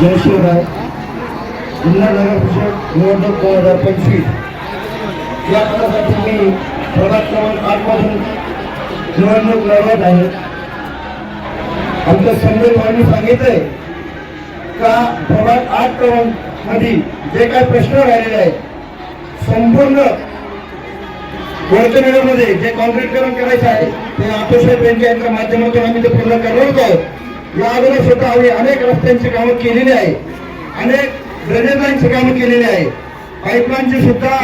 जय शिवराय जिल्हा नगर परिषद निवडणूक दोन हजार पंचवीस. या पदासाठी मी प्रभाग क्रमांक आठमधून निवडणूक लढवत आहे. आमच्या संजय भाऊनी सांगितलंय का प्रभाग आठ क्रमांकमध्ये जे काही प्रश्न राहिलेले आहेत संपूर्णमध्ये जे कॉन्क्रीटकरण करायचं आहे ते अतिशय बँके यांच्या माध्यमातून आम्ही ते पूर्ण करणार आहोत. या अगोदर सुद्धा आम्ही अनेक रस्त्यांची कामं केलेली आहे. अनेक ड्रेनेज लाईनची कामं केलेली आहे. पाईपलाईनची सुद्धा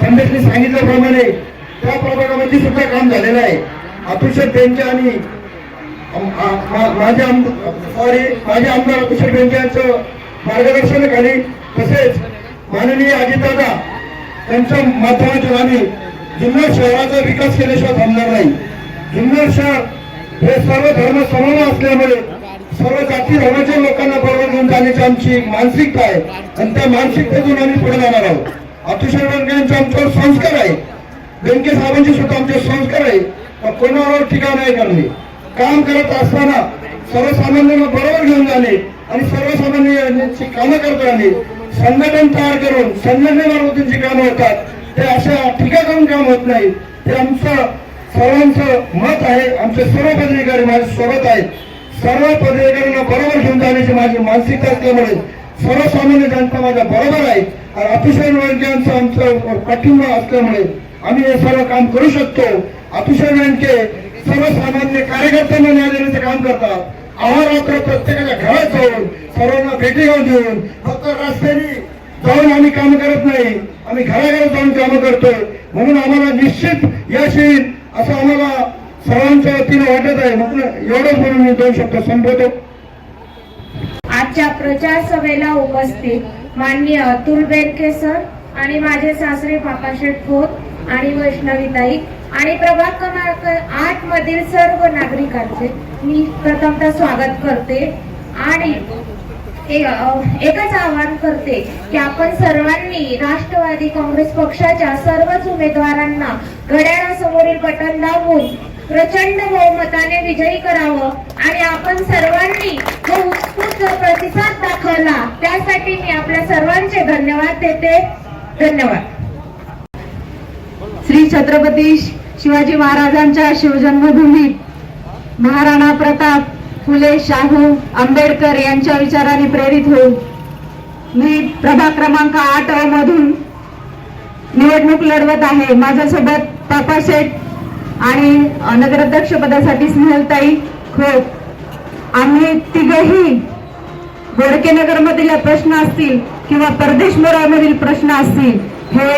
संदेशने सांगितल्याप्रमाणे त्या प्रभागामध्ये सुद्धा काम झालेलं आहे. अतिशय त्यांच्या आणि मा- माझे सॉरी माझे आमदार अतिशय बँके यांचं मार्गदर्शनाखाली तसेच माननीय अजितदादा त्यांच्या माध्यमातून आम्ही जुन्नर शहराचा विकास केल्याशिवाय थांबणार नाही. जुन्नर शहर हे सर्व धर्म समान असल्यामुळे सर्व जाती धर्माच्या लोकांना बरोबर घेऊन जाण्याची आमची मानसिकता आहे. आणि त्या मानसिकतेतून आम्ही पुढे जाणार आहोत. अतिशय बँकेचे आमच्यावर संस्कार आहे. बँके साहेबांचे सुद्धा आमचे संस्कार आहे. का कोणावर टीका नाही? करणे काम करत असताना सर्वसामान्यांना बरोबर घेऊन जाणे आणि सर्वसामान्यांची कामं करत राहणे संघटन तयार करून संघटनेमार्फत जी कामं होतात ते अशा टीका करून काम होत नाही ते आमचं सर्वांचं मत आहे. आमचे सर्व पदाधिकारी माझे सोबत आहेत. सर्व पदाधिकाऱ्यांना बरोबर घेऊन जाण्याची माझी मानसिकता असल्यामुळे सर्वसामान्य जनता माझ्या बरोबर आहे. आणि अतिशय बँकेचं आमचं पाठिंबा असल्यामुळे आम्ही हे सर्व काम करू शकतो. अतिशय बँके सर्वसामान्य कार्यकर्त्यांना न्याय देण्याचं काम करतात. अहोरात्र प्रत्येकाच्या घरात जाऊन सर्वांना भेटी घेऊन देऊन फक्त रस्त्याने जाऊन आम्ही काम करत नाही. आम्ही घराघरात जाऊन काम करतोय. म्हणून आम्हाला निश्चित यश येईल असं आम्हाला सर्वांच्या वतीने वाटत आहे. म्हटलं एवढंच म्हणून मी दोन शब्द संपवतो. आजच्या प्रचार सभेला उपस्थित माननीय अतुल बेनके सर आणि माझे सासरे पापाशेठ खोत आणि वैष्णवीताई आणि प्रभाग क्रमांक आठ मधील सर्व नागरिकांचे मी प्रथमतः स्वागत करते आणि एकच आवाहन करते की आपण सर्वांनी राष्ट्रवादी काँग्रेस पक्षाच्या सर्वच उमेदवारांना घड्याळासमोरील बटन दाबून प्रचंड बहुमताने विजयी करावं आणि आपण सर्वांनी जो उत्स्फूर्त प्रतिसाद दाखवला त्यासाठी मी आपल्या सर्वांचे धन्यवाद देते. धन्यवाद. श्री छत्रपती शिवाजी महाराजांच्या शिवजन्मभूमीत महाराणा प्रताप फुले शाहू आंबेडकर यांच्या विचाराने प्रेरित होऊन मी प्रभाग क्रमांक आठ मधून निवडणूक लढवत आहे. माझ्यासोबत पापा शेठ आणि नगराध्यक्ष पदासाठी स्नेहलताई खोत. आम्ही तिघही गोडकेनगर नगरमधील प्रश्न असतील किंवा परदेश प्रश्न असतील हे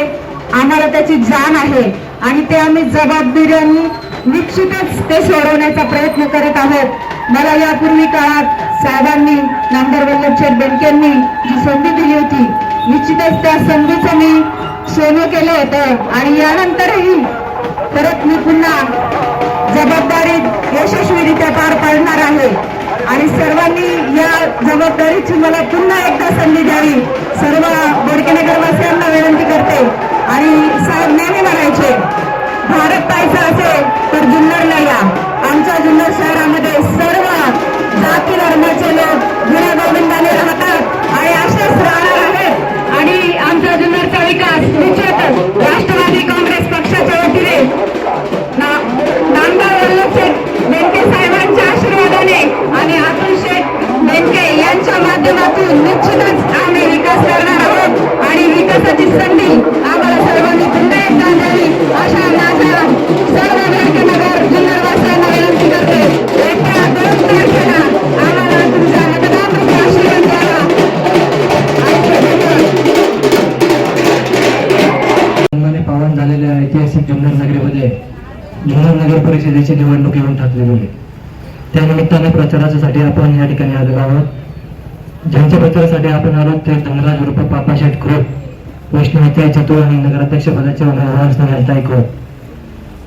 आम्हाला त्याची जाण आहे. आणि ते आम्ही जबाबदारीने निश्चितच ते सोडवण्याचा प्रयत्न करत आहोत. मला यापूर्वी काळात साहेबांनी नामदार वल्लभचंद बेनकेंनी जी संधी दिली होती निश्चितच त्या संधीचं मी सोनं केलं होतं. आणि यानंतरही परत मी पुन्हा जबाबदारीत यशस्वीरित्या पार पाडणार आहे. आणि सर्वांनी या जबाबदारीची मला पुन्हा एकदा संधी द्यावी. सर्व बोडकेनगरवासियांना विनंती करते. आणि साहेब नेहमी म्हणायचे माध्यमातून निश्चितच आम्ही विकास करणार आहोत आणि विकासाची संधी आम्हाला सर्वांनी पुन्हा एकदा द्यावी अशा माझ्या सर्व जुन्नरवासियांना विनंती करते. येत्या दोन तारखेला आम्हाला आशीर्वाद द्यावा. पावन झालेल्या ऐतिहासिक जुन्नर नगरीमध्ये जुन्नर नगर परिषदेची निवडणूक येऊन ठाकलेली आहे त्यानिमित्ताने प्रचारासाठी आपण या ठिकाणी आलेलो आहोत. ज्यांच्या प्रचारासाठी आपण आलो ते धनराज उर्फ पापाशेठ खोत वैष्णवीताई चतुर आणि नगराध्यक्ष पदाचे उमेदवार स्नेहलताई खोत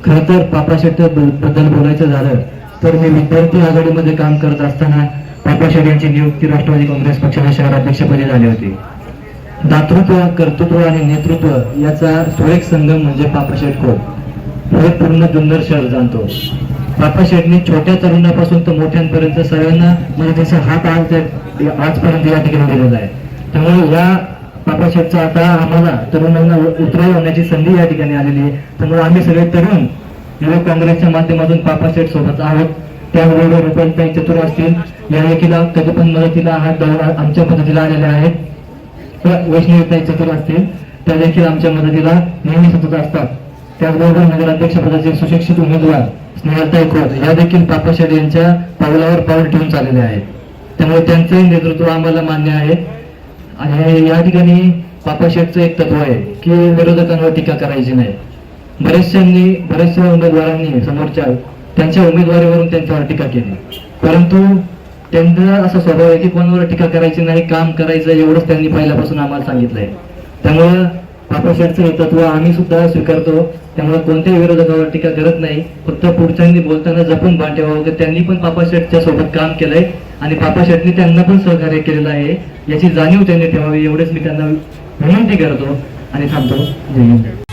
खरं तर बद्दल बोलायचं झालं तर मी विद्यार्थी आघाडीमध्ये काम करत असताना पापाशेठ यांची नियुक्ती राष्ट्रवादी काँग्रेस पक्षाच्या शहराध्यक्षपदी झाली होती. दातृत्व कर्तृत्व आणि नेतृत्व याचा सुरेख संगम म्हणजे पापाशेठ खोत हे पूर्ण जुन्नर शहर जाणतो. बाप्पा शेठनी छोट्या तरुणापासून तर मोठ्यांपर्यंत सर्वांना मदतीचा हात आज आजपर्यंत या ठिकाणी दिलेला आहे. त्यामुळे या पापा शेठचा आता आम्हाला तरुणांना उतराई होण्याची संधी या ठिकाणी आलेली आहे. त्यामुळे आम्ही सगळे तरुण युवक काँग्रेसच्या माध्यमातून पापा शेठ सोबत आहोत. त्याबरोबर रुपये चतुर असतील. या देखील कधी पण मदतीला हात धरून आमच्या मदतीला आलेले आहेत वैष्णवीताई चतुर असतील. त्या देखील आमच्या मदतीला नेहमी सतत असतात. त्याचबरोबर नगराध्यक्षपदाचे सुशिक्षित उमेदवार स्नेहलताई खोत या देखील पापाशेठ यांच्या पावलावर पाऊल ठेवून चाललेले आहेत. त्यामुळे त्यांचंही नेतृत्व आम्हाला मान्य आहे. आणि या ठिकाणी पापाशेडचं एक तत्व आहे की विरोधकांवर टीका करायची नाही. बरेचशांनी बऱ्याचशा उमेदवारांनी समोरच्या त्यांच्या उमेदवारीवरून त्यांच्यावर टीका केली. परंतु त्यांचा असा स्वभाव आहे की कोणावर टीका करायची नाही काम करायचं एवढंच त्यांनी पहिल्यापासून आम्हाला सांगितलंय. त्यामुळं बापा शेठचं हे तत्व आम्ही सुद्धा स्वीकारतो. त्यामुळे कोणत्याही विरोधकावर टीका करत नाही. फक्त पुढच्यांनी बोलताना जपून भान ठेवावं की त्यांनी पण पापा शेठच्या सोबत काम केलंय आणि पापा शेठनी त्यांना पण सहकार्य केलेलं आहे. याची जाणीव त्यांनी ठेवावी एवढेच मी त्यांना विनंती करतो आणि थांबतो. जय हिंद.